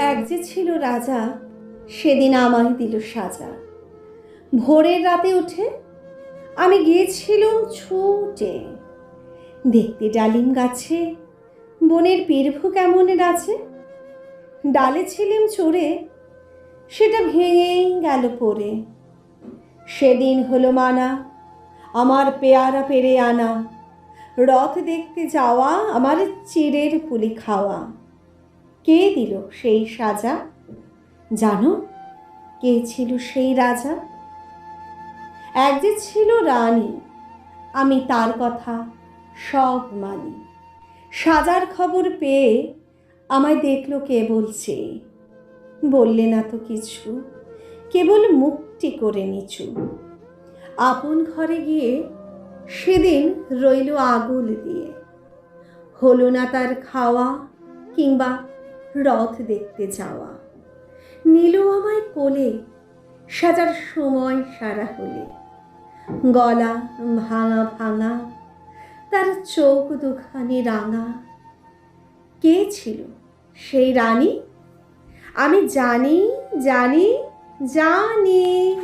এক যে ছিল রাজা, সেদিন আমায় দিল সাজা। ভোরের রাতে উঠে আমি গিয়েছিলাম ছুটে। দেখতে ডালিম গাছে, বনের পীরভু কেমন আছে ডালে ছিলাম চড়ে, সেটা ভেঙেই গেল পড়ে। সেদিন হলো মানা, আমার পেয়ারা পেরে আনা, রথ দেখতে যাওয়া, আমার চিড়ের পুলি খাওয়া। কে দিল সেই সাজা? জানো, কে ছিল সেই রাজা? এক যে ছিল রানী, আমি তার কথা সব মানি। সাজার খবর পেয়ে আমায় দেখল কে বলছে? বললে না তো কিছু, কেবল মুক্তি করে নিচু। আপন ঘরে গিয়ে সেদিন রইল আগুল দিয়ে। হলো না তার খাওয়া কিংবা রথ দেখতে যাওয়া। নীল আমায় কোলে সাজার সময় সারা হলে। গলা ভাঙা ভাঙা, তার চোখ দুখানি রাঙা। কে ছিল সেই রানী? আমি জানি জানি জানি।